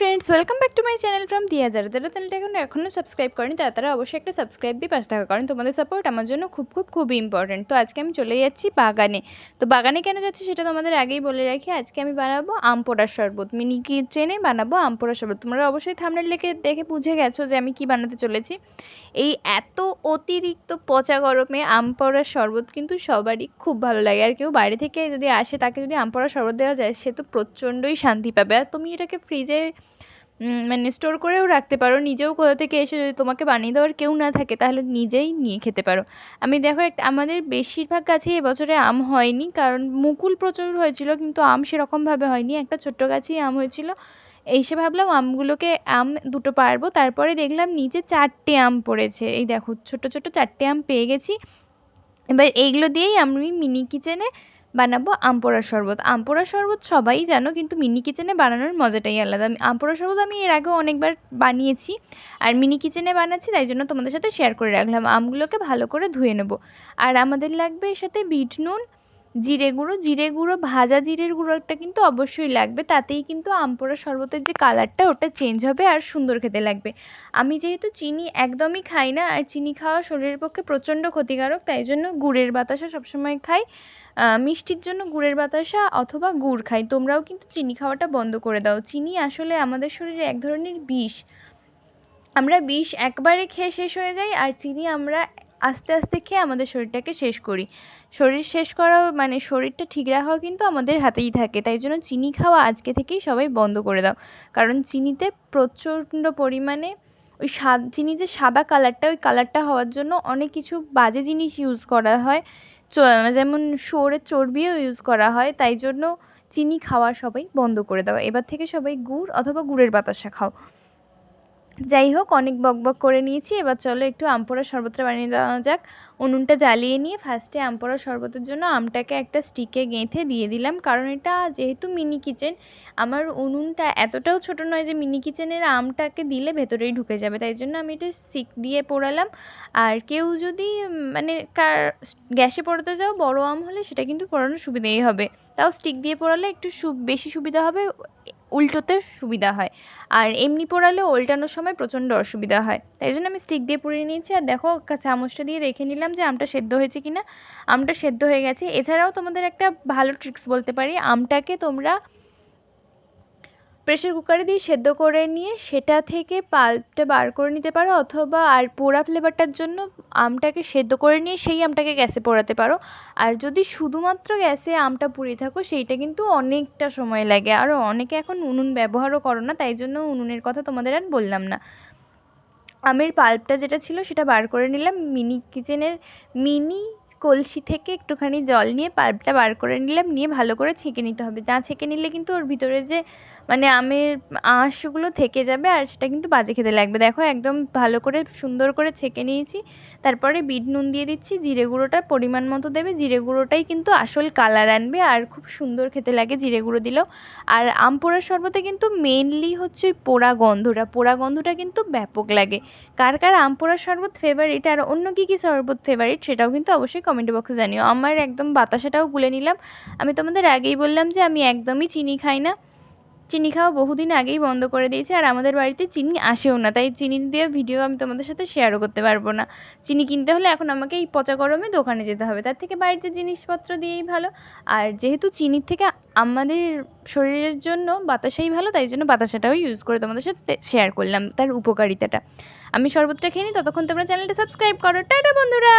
Friends welcome back to my channel from Diya যারা যারা চ্যানেলটা এখন এখনও সাবস্ক্রাইব করেনি, তারা তারা অবশ্যই একটা সাবস্ক্রাইব দিয়ে পাশে থাকা, কারণ তোমাদের সাপোর্ট আমার জন্য খুব খুব খুবই ইম্পর্টেন্ট তো আজকে আমি চলে যাচ্ছি বাগানে। তো বাগানে কেন যাচ্ছি সেটা তোমাদের আগেই বলে রাখি। আজকে আমি বানাবো আম পোড়ার শরবত। মিনি কিচেনে বানাবো আম পোড়ার শরবত। তোমরা অবশ্যই থামনেল লেখে দেখে বুঝে গেছো যে আমি কি বানাতে চলেছি। এই এত অতিরিক্ত পচা গরমে আম পোড়ার শরবত কিন্তু সবারই খুব ভালো লাগে। আর কেউ বাইরে থেকে যদি আসে, তাকে যদি আম পোড়ার শরবত দেওয়া যায়, সে তো প্রচণ্ডই শান্তি পাবে। আর তুমি এটাকে ফ্রিজে মানে স্টোর করেও রাখতে পারো। নিজেও কোথা থেকে এসে যদি তোমাকে বানিয়ে দেওয়ার কেউ না থাকে, তাহলে নিজেই নিয়ে খেতে পারো। আমি দেখো একটা, আমাদের বেশিরভাগ গাছে এবছরে আম হয়নি, কারণ মুকুল প্রচুর হয়েছিল, কিন্তু আম সেরকমভাবে হয়নি। একটা ছোট্ট গাছেই আম হয়েছিল। এসে ভাবলাম আমগুলোকে, আম দুটো পারব। তারপরে দেখলাম নিচে চারটে আম পড়েছে। এই দেখো ছোট ছোট চারটে আম পেয়ে গেছি। এবার এইগুলো দিয়েই আমি মিনি কিচেনে বানাবো আম পোড়ার শরবত। আম পোড়ার শরবত সবাই জানো, কিন্তু মিনি কিচেনে বানানোর মজাটাই আলাদা। আমি আম পোড়া শরবত আমি এর আগেও অনেকবার বানিয়েছি আর মিনি কিচেনে বানাচ্ছি, তাই জন্য তোমাদের সাথে শেয়ার করে রাখলাম। আমগুলোকে ভালো করে ধুয়ে নেব। আর আমাদের লাগবে এর সাথে বিট নুন জিরে গুঁড়ো জিরে গুঁড়ো, ভাজা জিরের গুঁড়োটা কিন্তু অবশ্যই লাগবে। তাতেই কিন্তু আম পোড়া শরবতের যে কালারটা, ওটা চেঞ্জ হবে আর সুন্দর খেতে লাগবে। আমি যেহেতু চিনি একদমই খাই না, আর চিনি খাওয়া শরীরের পক্ষে প্রচণ্ড ক্ষতিকারক, তাই জন্য গুড়ের বাতাসা সবসময় খাই। মিষ্টির জন্য গুড়ের বাতাসা অথবা গুড় খাই। তোমরাও কিন্তু চিনি খাওয়াটা বন্ধ করে দাও। চিনি আসলে আমাদের শরীরে এক ধরনের বিষ। আমরা বিষ একবারে খেয়ে শেষ হয়ে যাই, আর চিনি আমরা আস্তে আস্তে খেয়ে আমাদের শরীরটাকে শেষ করি। শরীর শেষ করা মানে শরীরটা ঠিক রাখা কিন্তু আমাদের হাতেই থাকে। তাই জন্য চিনি খাওয়া আজকে থেকেই সবাই বন্ধ করে দাও। কারণ চিনিতে প্রচণ্ড পরিমাণে ওই স্বাদ চিনি যে সাদা কালারটা ওই কালারটা হওয়ার জন্য অনেক কিছু বাজে জিনিস ইউজ করা হয়। যেমন শুয়োরের চর্বিও ইউজ করা হয়। তাই জন্য চিনি খাওয়া সবাই বন্ধ করে দাও। এবার থেকে সবাই গুড় অথবা গুড়ের বাতাসা খাও। যাই হোক, অনেক বকবক করে নিয়েছি। এবার চলো একটু আমপোড়া শরবতটা বানিয়ে দেওয়া যাক। উনুনটা জ্বালিয়ে নিয়ে ফার্স্টে আমপোড়া শরবতের জন্য আমটাকে একটা স্টিকে গেঁথে দিয়ে দিলাম। কারণ এটা যেহেতু মিনি কিচেন আমার উনুনটা এতটাও ছোট নয় যে মিনি কিচেনের আমটাকে দিলে ভেতরেই ঢুকে যাবে। তাই জন্য আমি এটা স্টিক দিয়ে পোড়ালাম। আর কেউ যদি মানে কার গ্যাসে পোড়াতে যাও, বড় আম হলে সেটা কিন্তু পোড়ানোর সুবিধেই হবে। তাও স্টিক দিয়ে পোড়ালে একটু বেশি সুবিধা হবে। উল্টোতে সুবিধা হয়। আর এমনি পোড়ালে উল্টানোর সময় প্রচণ্ড অসুবিধা হয়। তাই জন্য আমি স্টিক দিয়ে পুড়িয়ে নিয়েছি। আর দেখো, চামচটা দিয়ে দেখে নিলাম যে আমটা সেদ্ধ হয়েছে কি না আমটা সেদ্ধ হয়ে গেছে। এছাড়াও তোমাদের একটা ভালো ট্রিক্স বলতে পারি। আমটাকে তোমরা প্রেশার কুকারে দিয়ে সেদ্ধ করে নিয়ে সেটা থেকে পাল্পটা বার করে নিতে পারো অথবা আর পোড়া ফ্লেভারটার জন্য আমটাকে সেদ্ধ করে নিয়ে সেই আমটাকে গ্যাসে পোড়াতে পারো। আর যদি শুধুমাত্র গ্যাসে আমটা পুড়িয়ে থাকো, সেইটা কিন্তু অনেকটা সময় লাগে। আর অনেকে এখন উনুন ব্যবহারও করো না, তাই জন্য উনুনের কথা তোমাদের আর বললাম না। আমের পাল্পটা যেটা ছিল সেটা বার করে নিলাম। মিনি কিচেনের মিনি কলসি থেকে একটুখানি জল নিয়ে পাল্পটা বার করে নিলাম, নিয়ে ভালো করে ছেঁকে নিতে হবে। না ছেঁকে নিলে কিন্তু ওর ভিতরে যে মানে আমের আঁশগুলো থেকে যাবে আর সেটা কিন্তু বাজে খেতে লাগবে। দেখো একদম ভালো করে সুন্দর করে ছেঁকে নিয়েছি। তারপরে বিট নুন দিয়ে দিচ্ছি, জিরে গুঁড়োটার পরিমাণ মতো দেবে। জিরে গুঁড়োটাই কিন্তু আসল কালার আনবে আর খুব সুন্দর খেতে লাগে জিরে গুঁড়ো দিলেও। আর আম পোড়ার শরবতে কিন্তু মেনলি হচ্ছে ওই পোড়া গন্ধটা। পোড়া গন্ধটা কিন্তু ব্যাপক লাগে। কার কার আম পোড়ার শরবত ফেভারিট আর অন্য কী কী শরবত ফেভারিট সেটাও কিন্তু অবশ্যই কমেন্ট বক্সে জানিও। আমার একদম বাতাসাটাও গুলে নিলাম। আমি তোমাদের আগেই বললাম যে আমি একদমই চিনি খাই না। চিনি খাওয়া বহুদিন আগেই বন্ধ করে দিয়েছি আর আমাদের বাড়িতে চিনি আসেও না। তাই চিনি দিয়ে ভিডিও আমি তোমাদের সাথে শেয়ারও করতে পারব না। চিনি কিনতে হলে এখন আমাকে এই পচা গরমে দোকানে যেতে হবে। তার থেকে বাড়িতে জিনিসপত্র দিয়েই ভালো। আর যেহেতু চিনির থেকে আমাদের শরীরের জন্য বাতাসাই ভালো, তাই জন্য বাতাসাটাও ইউজ করে তোমাদের সাথে শেয়ার করলাম তার উপকারিতাটা। আমি শরবতটা খেয়ে নিই। ততক্ষণ তোমরা চ্যানেলটা সাবস্ক্রাইব করো। টাটা বন্ধুরা!